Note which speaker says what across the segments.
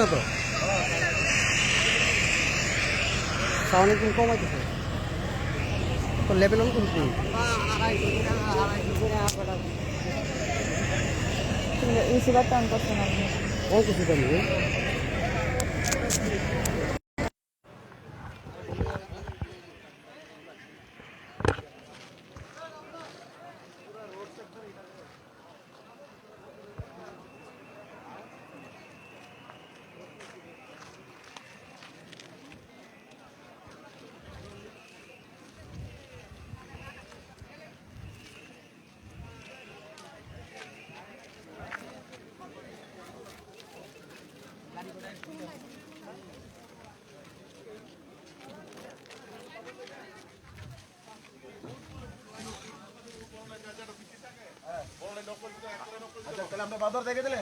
Speaker 1: না তো? সাউন্ড একদম কম আছে তো লেভেল অন কিন্তু
Speaker 2: রিসিভারটা অন করছেন আপনি
Speaker 1: কম কিছু
Speaker 3: তাহলে আমরা বাজার দেখে দিলে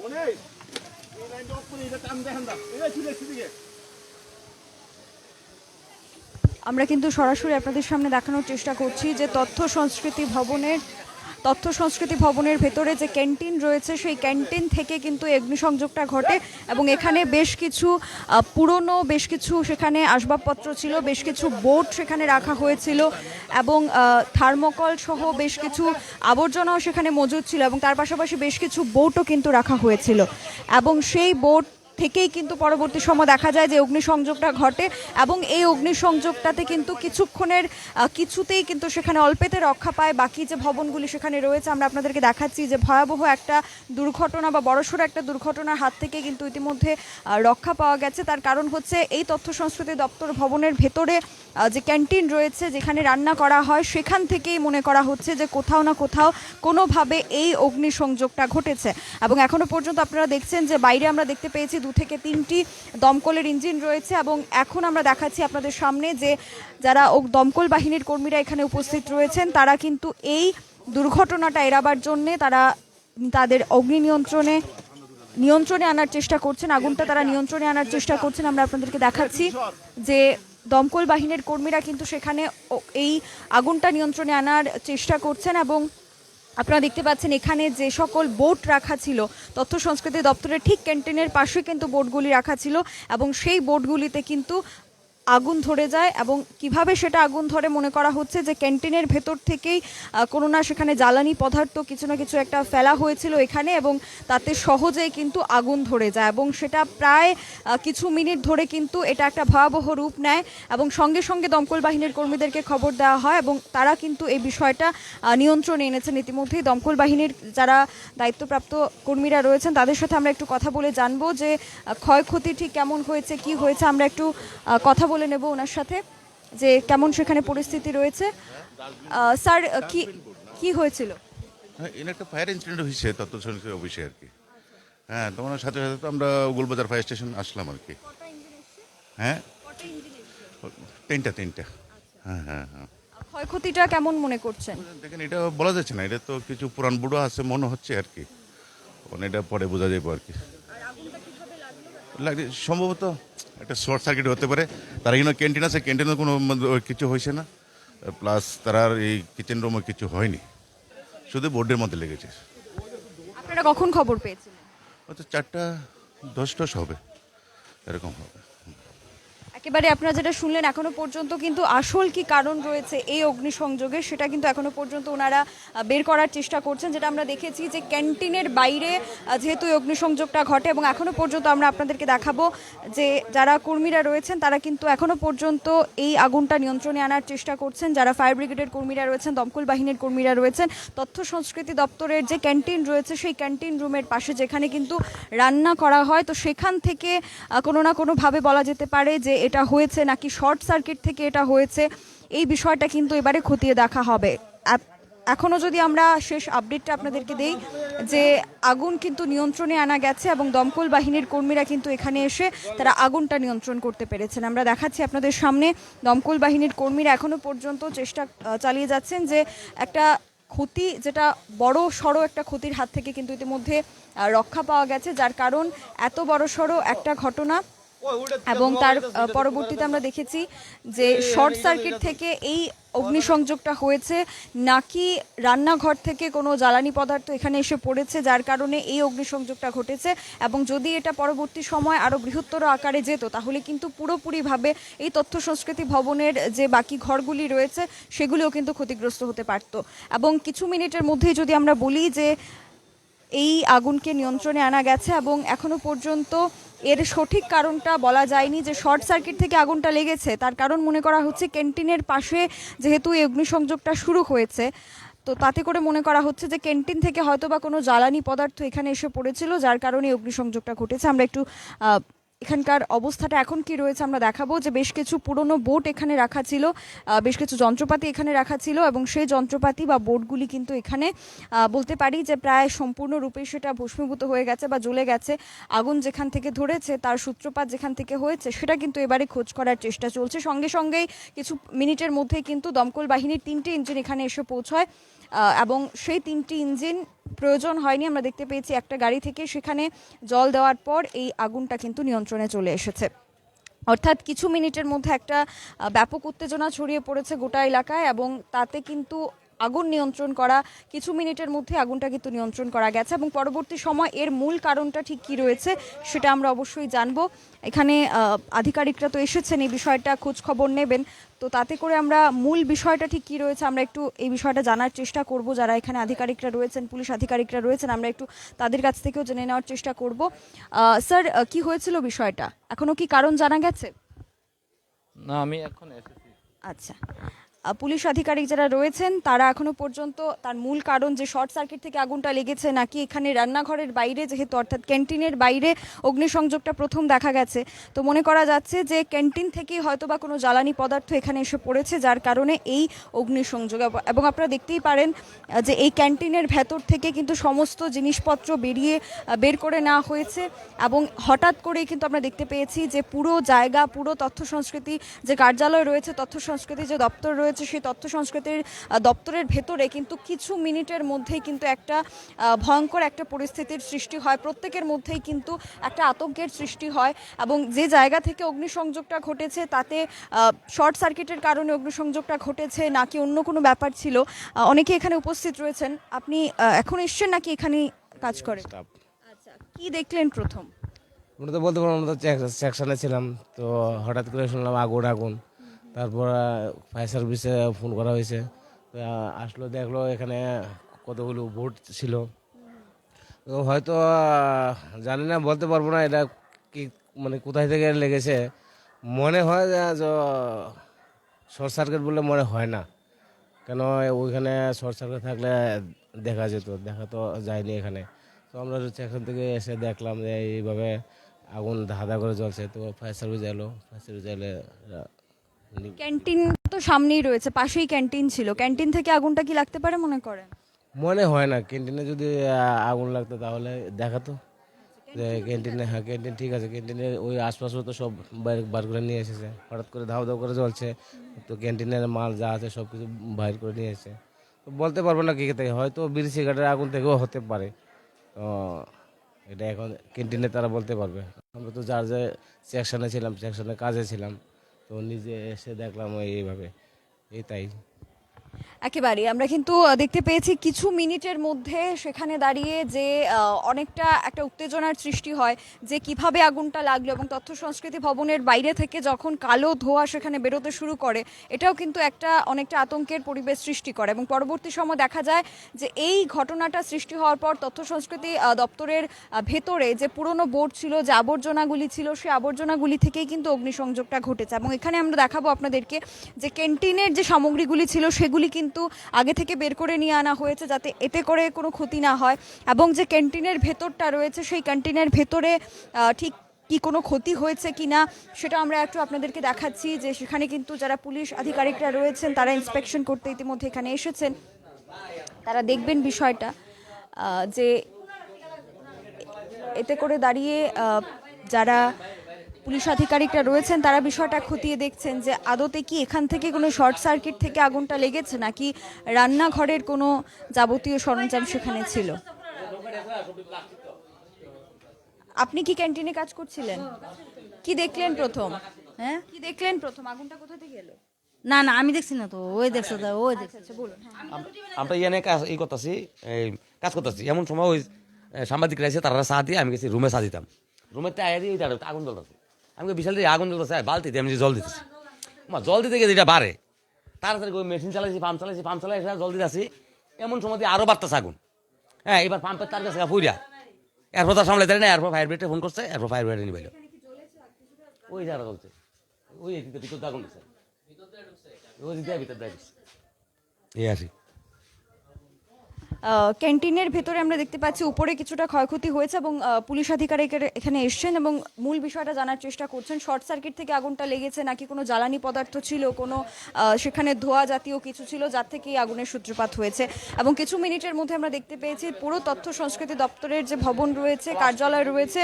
Speaker 3: মনে এই
Speaker 2: আমরা কিন্তু সরাসরি আপনাদের সামনে দেখানোর চেষ্টা করছি যে তথ্য সংস্কৃতি ভবনের তথ্য সংস্কৃতি ভবনের ভেতরে যে ক্যান্টিন রয়েছে, সেই ক্যান্টিন থেকে কিন্তু অগ্নিসংযোগটা ঘটে এবং এখানে বেশ কিছু পুরনো বেশ কিছু সেখানে আসবাবপত্র ছিল, বেশ কিছু বোট সেখানে রাখা হয়েছিল এবং থার্মোকল সহ বেশ কিছু আবর্জনাও সেখানে মজুদ ছিল এবং তার পাশাপাশি বেশ কিছু বোটও কিন্তু রাখা হয়েছিল এবং সেই বোট থেকেই কিন্তু পরবর্তী সময় দেখা যায় যে অগ্নিসংযোগটা ঘটে এবং এই অগ্নিসংযোগটাতে কিন্তু কিছুক্ষণের কিছুতেই কিন্তু সেখানে অল্পেতে রক্ষা পায়। বাকি যে ভবনগুলি সেখানে রয়েছে, আমরা আপনাদেরকে দেখাচ্ছি যে ভয়াবহ একটা দুর্ঘটনা বা বড়সড় একটা দুর্ঘটনার হাত থেকে কিন্তু ইতিমধ্যে রক্ষা পাওয়া গেছে। তার কারণ হচ্ছে এই তথ্য সংস্কৃতি দপ্তর ভবনের ভেতরে যে ক্যান্টিন রয়েছে যেখানে রান্না করা হয়, সেখান থেকেই মনে করা হচ্ছে যে কোথাও না কোথাও কোনোভাবে এই অগ্নিসংযোগটা ঘটেছে। এবং এখনও পর্যন্ত আপনারা দেখছেন যে বাইরে আমরা দেখতে পেয়েছি দু থেকে তিনটি দমকলের ইঞ্জিন রয়েছে এবং এখন আমরা দেখাচ্ছি আপনাদের সামনে যে যারা দমকল বাহিনীর কর্মীরা এখানে উপস্থিত রয়েছেন, তারা কিন্তু এই দুর্ঘটনাটা এড়াবার জন্যে তারা তাদের অগ্নি নিয়ন্ত্রণে নিয়ন্ত্রণে আনার চেষ্টা করছেন। আগুনটা তারা নিয়ন্ত্রণে আনার চেষ্টা করছেন, আমরা আপনাদেরকে দেখাচ্ছি যে দমকল বাহিনীর কর্মীরা কিন্তু সেখানে এই আগুনটা নিয়ন্ত্রণে আনার চেষ্টা করছেন এবং আপনারা দেখতে পাচ্ছেন এখানে যে সকল বোট রাখা ছিল, তথ্য সংস্কৃতি দপ্তরের ঠিক ক্যান্টিনের পাশে কিন্তু বোটগুলি রাখা ছিল এবং সেই বোটগুলিতে কিন্তু আগুন ধরে যায় এবং কীভাবে সেটা আগুন ধরে মনে করা হচ্ছে যে ক্যান্টিনের ভেতর থেকেই কোনো না সেখানে জ্বালানি পদার্থ কিছু না কিছু একটা ফেলা হয়েছিল এখানে এবং তাতে সহজেই কিন্তু আগুন ধরে যায় এবং সেটা প্রায় কিছু মিনিট ধরে কিন্তু এটা একটা ভয়াবহ রূপ নেয় এবং সঙ্গে সঙ্গে দমকল বাহিনীর কর্মীদেরকে খবর দেওয়া হয় এবং তারা কিন্তু এই বিষয়টা নিয়ন্ত্রণে এনেছেন ইতিমধ্যেই। দমকল বাহিনীর যারা দায়িত্বপ্রাপ্ত কর্মীরা রয়েছেন তাদের সাথে আমরা একটু কথা বলে জানব যে ক্ষয়ক্ষতি ঠিক কেমন হয়েছে, কি হয়েছে? আমরা একটু কথা বলে নেব ওনার সাথে যে কেমন সেখানে পরিস্থিতি রয়েছে। স্যার কি কি হয়েছিল?
Speaker 4: হ্যাঁ এর একটা ফায়ার ইনসিডেন্ট হয়েছে তথ্য সংস্কৃতি অফিসে আর কি। হ্যাঁ তোমার সাথে সাথে তো আমরা গোলবাজার ফায়ার স্টেশন আসলাম আর কি। হ্যাঁ? তিনটা তিনটা। হ্যাঁ হ্যাঁ হ্যাঁ।
Speaker 2: ক্ষয়ক্ষতিটা কেমন মনে করছেন?
Speaker 4: দেখেন এটা বলা যাচ্ছে না এটা তো কিছু পুরান বুড়ো আছে মনে হচ্ছে আর কি। মানে এটা পরে বোঝা যাবে আর কি। লাগে সম্ভবত একটা শর্ট সার্কিট হতে পারে। তারা কিন্তু ক্যান্টিন আছে ক্যান্টিনে কোনো কিছু হয়েছে না। প্লাস তারা এই কিচেন রুমে কিছু হয়নি। শুধু বোর্ডের মধ্যে লেগেছে।
Speaker 2: আপনারা কখন খবর পেয়েছিলেন?
Speaker 4: হয়তো চারটা দশ টস হবে এরকম হবে।
Speaker 2: একেবারে আপনারা যেটা শুনলেন এখনও পর্যন্ত কিন্তু আসল কি কারণ রয়েছে এই অগ্নিসংযোগের সেটা কিন্তু এখনও পর্যন্ত ওনারা বের করার চেষ্টা করছেন। যেটা আমরা দেখেছি যে ক্যান্টিনের বাইরে যেহেতু এই অগ্নিসংযোগটা ঘটে এবং এখনও পর্যন্ত আমরা আপনাদেরকে দেখাবো যে যারা কর্মীরা রয়েছেন, তারা কিন্তু এখনও পর্যন্ত এই আগুনটা নিয়ন্ত্রণে আনার চেষ্টা করছেন। যারা ফায়ার ব্রিগেডের কর্মীরা রয়েছেন, দমকল বাহিনীর কর্মীরা রয়েছেন, তথ্য সংস্কৃতি দপ্তরের যে ক্যান্টিন রয়েছে, সেই ক্যান্টিন রুমের পাশে যেখানে কিন্তু রান্না করা হয়, তো সেখান থেকে কোনো না কোনোভাবে বলা যেতে পারে যে এটা হয়েছে নাকি শর্ট সার্কিট থেকে এটা হয়েছে, এই বিষয়টা কিন্তু এবারে খতিয়ে দেখা হবে। এখনও যদি আমরা শেষ আপডেটটা আপনাদেরকে দেই, যে আগুন কিন্তু নিয়ন্ত্রণে আনা গেছে এবং দমকল বাহিনীর কর্মীরা কিন্তু এখানে এসে তারা আগুনটা নিয়ন্ত্রণ করতে পেরেছেন। আমরা দেখাচ্ছি আপনাদের সামনে, দমকল বাহিনীর কর্মীরা এখনও পর্যন্ত চেষ্টা চালিয়ে যাচ্ছেন যে একটা ক্ষতি, যেটা বড় সড়ো একটা ক্ষতির হাত থেকে কিন্তু ইতিমধ্যে রক্ষা পাওয়া গেছে। যার কারণ, এত বড় সড়ো একটা ঘটনা এবং তার পরবর্তীতে আমরা দেখেছি যে শর্ট সার্কিট থেকে এই অগ্নিসংযোগটা হয়েছে। নাকি রান্নাঘর থেকে কোনো জ্বালানি পদার্থ এখানে এসে পড়েছে, যার কারণে এই অগ্নিসংযোগটা ঘটেছে? এবং যদি এটা পরবর্তী সময় আরও বৃহত্তর আকারে যেত, তাহলে কিন্তু পুরোপুরিভাবে এই তথ্য সংস্কৃতি ভবনের যে বাকি ঘরগুলি রয়েছে, সেগুলিও কিন্তু ক্ষতিগ্রস্ত হতে পারত। এবং কিছু মিনিটের মধ্যেই যদি আমরা বলি যে এই আগুনকে নিয়ন্ত্রণে আনা গেছে এবং এখনও পর্যন্ত এর সঠিক কারণটা বলা যায়নি যে শর্ট সার্কিট থেকে আগুনটা লেগেছে। তার কারণ মনে করা হচ্ছে ক্যান্টিনের পাশে যেহেতু এই অগ্নিসংযোগটা শুরু হয়েছে, তো তাতে করে মনে করা হচ্ছে যে ক্যান্টিন থেকে হয়তো বা কোনো জ্বালানি পদার্থ এখানে এসে পড়েছিল, যার কারণে অগ্নিসংযোগটা ঘটেছে। আমরা একটু এখানকার অবস্থাটা এখন কি রয়েছে আমরা দেখাবো যে বেশ কিছু পুরনো বোট এখানে রাখা ছিল বেশ কিছু যন্ত্রপাতি এখানে রাখা ছিল এবং সেই যন্ত্রপাতি বা বোটগুলি কিন্তু এখানে বলতে পারি যে প্রায় সম্পূর্ণরূপে সেটা ভস্মীভূত হয়ে গেছে বা জ্বলে গেছে। আগুন যেখান থেকে ধরেছে, তার সূত্রপাত যেখান থেকে হয়েছে, সেটা কিন্তু এবারে খোঁজ করার চেষ্টা চলছে। সঙ্গে সঙ্গেই কিছু মিনিটের মধ্যেই কিন্তু দমকল বাহিনীর তিনটে ইঞ্জিন এখানে এসে পৌঁছয়। এবং সেই তিনটি ইঞ্জিন প্রয়োজন হয়নি। আমরা দেখতে পেয়েছি একটা গাড়ি থেকে সেখানে জল দেওয়ার পর এই আগুনটা কিন্তু নিয়ন্ত্রণে চলে এসেছে। অর্থাৎ কিছু মিনিটের মধ্যে একটা ব্যাপক উত্তেজনা ছড়িয়ে পড়েছে গোটা এলাকায় এবং তাতে কিন্তু আগুন নিয়ন্ত্রণ করা কিছু মিনিটের মধ্যে আগুনটা কিন্তু নিয়ন্ত্রণ করা গেছে এবং পরবর্তী সময় এর মূল কারণটা ঠিক কী রয়েছে সেটা আমরা অবশ্যই জানব। এখানে আধিকারিকরা তো এসেছেন এই বিষয়টা খোঁজ খবর নেবেন। তো তাতে করে আমরা মূল বিষয়টা ঠিক কী রয়েছে আমরা একটু এই বিষয়টা জানার চেষ্টা করব। যারা এখানে আধিকারিকরা রয়েছেন পুলিশ আধিকারিকরা রয়েছেন আমরা একটু তাদের কাছ থেকেও জেনে নেওয়ার চেষ্টা করব। স্যার কি হয়েছিল বিষয়টা? এখনও কি কারণ জানা গেছে?
Speaker 5: না আমি এখন
Speaker 2: আচ্ছা। পুলিশ আধিকারিক যারা রয়েছেন, তারা এখনও পর্যন্ত তার মূল কারণ যে শর্ট সার্কিট থেকে আগুনটা লেগেছে নাকি এখানে রান্নাঘরের বাইরে যেহেতু, অর্থাৎ ক্যান্টিনের বাইরে অগ্নিসংযোগটা প্রথম দেখা গেছে। তো মনে করা যাচ্ছে যে ক্যান্টিন থেকেই হয়তো বা কোনো জ্বালানি পদার্থ এখানে এসে পড়েছে, যার কারণে এই অগ্নিসংযোগ। এবং আপনারা দেখতেই পারেন যে এই ক্যান্টিনের ভেতর থেকে কিন্তু সমস্ত জিনিসপত্র বেরিয়ে বের করে নেওয়া হয়েছে। এবং হঠাৎ করেই কিন্তু আমরা দেখতে পেয়েছি যে পুরো জায়গা, পুরো তথ্য সংস্কৃতি যে কার্যালয় রয়েছে, তথ্য সংস্কৃতি যে দপ্তর রয়েছে সেই তথ্য সংস্কৃতির দপ্তরের ভেতরে কিন্তু কিছু মিনিটের মধ্যেই কিন্তু একটা ভয়ঙ্কর একটা পরিস্থিতির সৃষ্টি হয়। প্রত্যেকের মধ্যেই কিন্তু একটা আতঙ্কের সৃষ্টি হয় এবং যে জায়গা থেকে অগ্নিসংযোগটা ঘটেছে তাতে শর্ট সার্কিটের কারণে অগ্নিসংযোগটা ঘটেছে নাকি অন্য কোনো ব্যাপার ছিল অনেকে এখানে উপস্থিত রয়েছেন। আপনি এখন এসছেন নাকি এখানে কাজ করেন? আচ্ছা কি দেখলেন প্রথম?
Speaker 6: আমরা তো বলতে পারব আমরা তো সেকশনে ছিলাম তো হঠাৎ করে শুনলাম আগুন আগুন। তারপর ফায়ার সার্ভিসে ফোন করা হয়েছে। আসলো, দেখল, এখানে কতগুলো ভোট ছিল। হয়তো জানি না, বলতে পারব না এটা কি মানে কোথায় থেকে লেগেছে। মনে হয় যে শর্ট সার্কিট বলে মনে হয় না। কেন, ওইখানে শর্ট সার্কিট থাকলে দেখা যেত, দেখা তো যায়নি এখানে। তো আমরা হচ্ছে এখান থেকে এসে দেখলাম যে এইভাবে আগুন ধাঁধা করে জ্বলছে। তো ফায়ার সার্ভিস এলো ফায়ার সার্ভিস এলে
Speaker 2: ক্যান্টিন তো সামনেই রয়েছে পাশেই ক্যান্টিন ছিল। ক্যান্টিন থেকে আগুনটা কি লাগতে পারে মনে করেন?
Speaker 6: মনে হয় না ক্যান্টিনে যদি আহ, আগুন লাগতো তাহলে দেখাতো যে ক্যান্টিনে হ্যাঁ ক্যান্টিন ঠিক আছে ক্যান্টিনের ওই আশপাশও তো সব বাইরে বার করে নিয়ে এসেছে। হঠাৎ করে ধাও ধাও করে জ্বলছে তো ক্যান্টিনের মাল যা আছে সব কিছু বাইর করে নিয়ে এসেছে। তো বলতে পারব না কি থেকে হয়তো বিড়ি সিগারেটের আগুন থেকেও হতে পারে। তো এটা এখন ক্যান্টিনে তারা বলতে পারবে। আমরা তো যার যে সেকশনে ছিলাম সেকশনে কাজে ছিলাম। তো নিজে এসে দেখলাম এইভাবে। এই তাই।
Speaker 2: একেবারে। আমরা কিন্তু দেখতে পেয়েছি কিছু মিনিটের মধ্যে সেখানে দাঁড়িয়ে যে অনেকটা একটা উত্তেজনার সৃষ্টি হয় যে, কীভাবে আগুনটা লাগল এবং তথ্য সংস্কৃতি ভবনের বাইরে থেকে যখন কালো ধোঁয়া সেখানে বেরোতে শুরু করে, এটাও কিন্তু একটা অনেকটা আতঙ্কের পরিবেশ সৃষ্টি করে এবং পরবর্তী সময় দেখা যায় যে, এই ঘটনাটা সৃষ্টি হওয়ার পর তথ্য সংস্কৃতি দপ্তরের ভেতরে যে পুরনো বোর্ড ছিল, যে আবর্জনাগুলি ছিল সেই আবর্জনাগুলি থেকেই কিন্তু অগ্নিসংযোগটা ঘটেছে এবং এখানে আমরা দেখাবো আপনাদেরকে যে, ক্যান্টিনের যে সামগ্রীগুলি ছিল, সেগুলি কিন্তু আগে থেকে বের করে নিয়ে আনা হয়েছে যাতে এতে করে কোনো ক্ষতি না হয়। এবং যে ক্যান্টিনের ভেতরটা রয়েছে, সেই ক্যান্টিনের ভেতরে ঠিক কি কোনো ক্ষতি হয়েছে কি না সেটা আমরা একটু আপনাদেরকে দেখাচ্ছি যে সেখানে কিন্তু যারা পুলিশ আধিকারিকরা রয়েছেন, তারা ইন্সপেকশন করতে ইতিমধ্যে এখানে এসেছেন। তারা দেখবেন বিষয়টা যে এতে করে দাঁড়িয়ে যারা পুলিশ আধিকারিকরা রয়েছেন তারা বিষয়টা খতিয়ে দেখছেন যে আদতে কি এখান থেকে কোনো শর্ট সার্কিট থেকে আগুনটা লেগেছে নাকি রান্নাঘরের কোনো যাবতীয় সরঞ্জাম সেখানে ছিল? আপনি কি ক্যান্টিনে কাজ করছিলেন? কি দেখলেন প্রথম? হ্যাঁ? কি দেখলেন প্রথম? আগুনটা কোথা থেকে এলো?
Speaker 7: না না আমি দেখছি না তো ওই দেখছে তো ওই দেখছে।
Speaker 2: আচ্ছা বলুন হ্যাঁ।
Speaker 8: আমরা ইয়ানে কাজ ই করতেছি এই কাজ করতেছি। এমন সময় ওই সাংবাদিকরা এসে তারা চা দিয়ে আমি গেছি রুমে চা দিতাম। রুমের তে আয়া ওই দাঁড়াতে আগুন জ্বলতেছে। আমি বিশাল দিয়ে আগুন জ্বলতেছে বালতি দিয়ে আমি জল দিতেছি। মা, জল দিতে গেছে এটা বাড়ে, তাড়াতাড়ি ওই মেশিন চালাইছি পাম্প চালাইছি পাম্প চালাই জল দিতে আসি এমন সময় আরও বাড়তেছে আগুন। হ্যাঁ এবার পাম্পের তার কাছে ফুরিয়া এরপর তার দেয় না, এরপর ফায়ার ব্রিগেডে ফোন করছে, এরপর ফায়ার ব্রিগেডে নিবাইল। ওই যারা চলছে ওই ভিতর আগুন ওই ভিতর দিচ্ছে। এই আসি
Speaker 2: ক্যান্টিনের ভেতরে আমরা দেখতে পাচ্ছি উপরে কিছুটা ক্ষয়ক্ষতি হয়েছে এবং পুলিশ আধিকারিকের এখানে এসছেন এবং মূল বিষয়টা জানার চেষ্টা করছেন। শর্ট সার্কিট থেকে আগুনটা লেগেছে, নাকি কোনো জ্বালানি পদার্থ ছিল, কোনো সেখানে ধোয়া জাতীয় কিছু ছিল যার থেকে আগুনের সূত্রপাত হয়েছে। এবং কিছু মিনিটের মধ্যে আমরা দেখতে পেয়েছি পুরো তথ্য সংস্কৃতি দপ্তরের যে ভবন রয়েছে, কার্যালয় রয়েছে,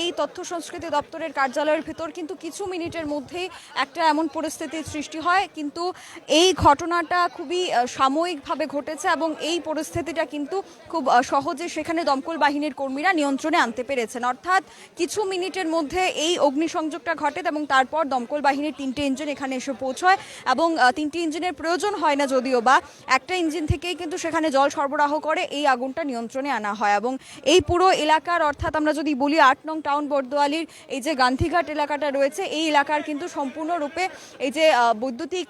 Speaker 2: এই তথ্য সংস্কৃতি দপ্তরের কার্যালয়ের ভেতর কিন্তু কিছু মিনিটের মধ্যেই একটা এমন পরিস্থিতির সৃষ্টি হয়। কিন্তু এই ঘটনাটা খুবই সাময়িকভাবে ঘটেছে এবং এই পরিস্থিতিটা কিন্তু খুব সহজে সেখানে দমকল বাহিনীর কর্মীরা নিয়ন্ত্রণে আনতে পেরেছেন। অর্থাৎ কিছু মিনিটের মধ্যে এই অগ্নিসংযোগটা ঘটে এবং তারপর দমকল বাহিনীর তিনটে ইঞ্জিন এখানে এসে পৌঁছয় এবং তিনটি ইঞ্জিনের প্রয়োজন হয় না যদিও বা একটা ইঞ্জিন থেকেই কিন্তু সেখানে জল সরবরাহ করে এই আগুনটা নিয়ন্ত্রণে আনা হয় এবং এই পুরো এলাকার অর্থাৎ আমরা যদি বলি আট নং টাউন বর্দোয়ালির এই যে গান্ধীঘাট এলাকাটা রয়েছে, এই এলাকার কিন্তু সম্পূর্ণরূপে এই যে বৈদ্যুতিক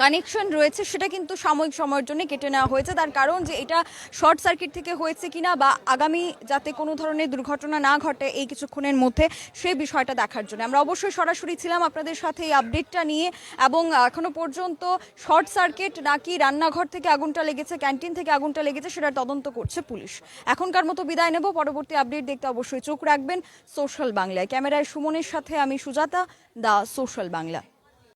Speaker 2: কানেকশন রয়েছে, সেটা কিন্তু সাময়িক সময়ের জন্য কেটে নেওয়া হয়েছে। তার কারণ যে এটা শর্ট সার্কিট থেকে হয়েছে কিনা বা আগামী যাতে কোনো ধরনের দুর্ঘটনা না ঘটে এই কিছুক্ষণের মধ্যে সেই বিষয়টা দেখার জন্য। আমরা অবশ্যই সরাসরি ছিলাম আপনাদের সাথে এই আপডেটটা নিয়ে এবং এখনও পর্যন্ত শর্ট সার্কিট নাকি রান্নাঘর থেকে আগুনটা লেগেছে, ক্যান্টিন থেকে আগুনটা লেগেছে সেটা তদন্ত করছে পুলিশ। এখনকার মতো বিদায় নেব, পরবর্তী আপডেট দেখতে অবশ্যই চোখ রাখবেন। সোশ্যাল বাংলায়। ক্যামেরায় সুমনের সাথে আমি সুজাতা দা সোশ্যাল বাংলা।